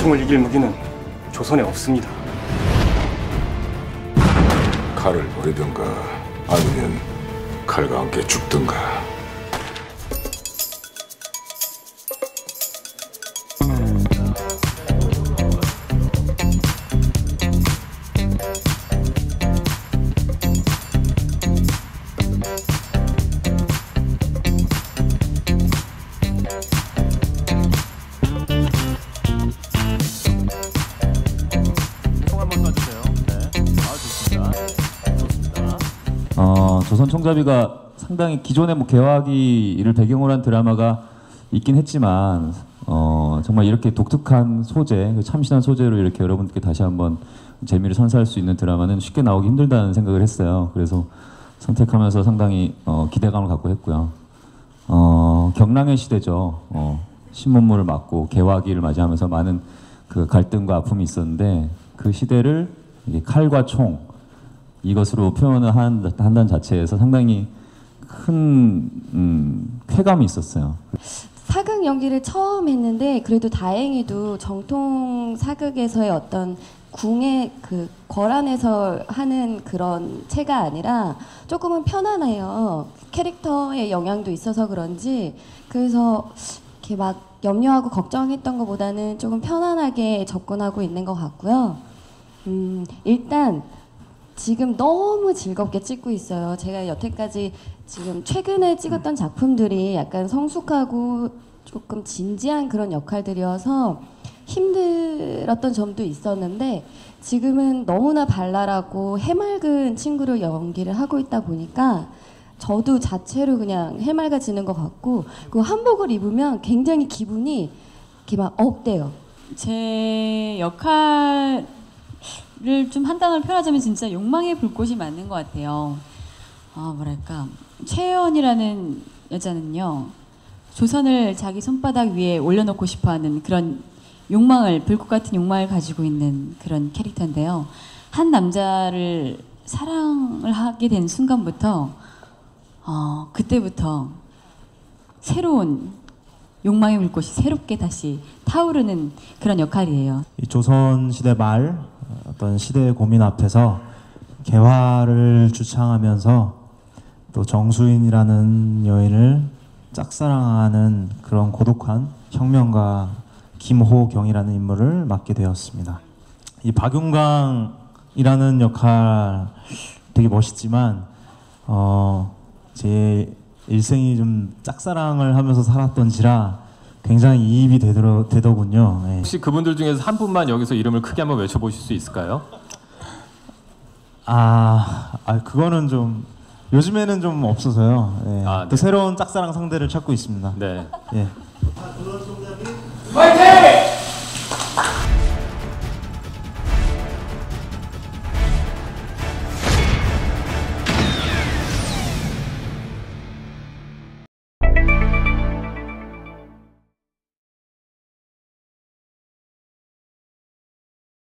권총을 이길 무기는 조선에 없습니다. 칼을 버리든가 아니면 칼과 함께 죽든가. 조선 총잡이가 상당히 기존의 뭐 개화기를 배경으로 한 드라마가 있긴 했지만 어, 정말 이렇게 독특한 소재, 그 참신한 소재로 이렇게 여러분께 다시 한번 재미를 선사할 수 있는 드라마는 쉽게 나오기 힘들다는 생각을 했어요. 그래서 선택하면서 상당히 어, 기대감을 갖고 했고요. 어, 경랑의 시대죠. 어, 신문물을 맞고 개화기를 맞이하면서 많은 그 갈등과 아픔이 있었는데 그 시대를 칼과 총 이것으로 표현을 한, 한다는 자체에서 상당히 큰 음, 쾌감이 있었어요. 사극 연기를 처음 했는데 그래도 다행히도 정통 사극에서의 어떤 궁의 그 거란에서 하는 그런 체가 아니라 조금은 편안해요. 캐릭터의 영향도 있어서 그런지 그래서 이렇게 막 염려하고 걱정했던 것보다는 조금 편안하게 접근하고 있는 것 같고요. 음, 일단 지금 너무 즐겁게 찍고 있어요. 제가 여태까지 지금 최근에 찍었던 작품들이 약간 성숙하고 조금 진지한 그런 역할들이어서 힘들었던 점도 있었는데 지금은 너무나 발랄하고 해맑은 친구를 연기를 하고 있다 보니까 저도 자체로 그냥 해맑아지는 것 같고 그 한복을 입으면 굉장히 기분이 이렇게 막 업돼요. 제 역할 을좀한 단어로 표현하자면 진짜 욕망의 불꽃이 맞는 것 같아요. 아 뭐랄까 최연이라는 여자는요 조선을 자기 손바닥 위에 올려놓고 싶어 하는 그런 욕망을 불꽃 같은 욕망을 가지고 있는 그런 캐릭터인데요. 한 남자를 사랑을 하게 된 순간부터 어, 그때부터 새로운 욕망의 불꽃이 새롭게 다시 타오르는 그런 역할이에요. 이 조선 시대 말 어떤 시대의 고민 앞에서 개화를 주창하면서 또 정수인이라는 여인을 짝사랑하는 그런 고독한 혁명가 김호경이라는 인물을 맡게 되었습니다. 이 박용강이라는 역할 되게 멋있지만 어, 제 일생이 좀 짝사랑을 하면서 살았던지라 굉장히 이입이 되더, 되더군요. 예. 혹시 그분들 중에서 한 분만 여기서 이름을 크게 한번 외쳐보실 수 있을까요? 아, 아 그거는 좀 요즘에는 좀 없어서요. 예. 아, 또 네. 새로운 짝사랑 상대를 찾고 있습니다. 네. 예.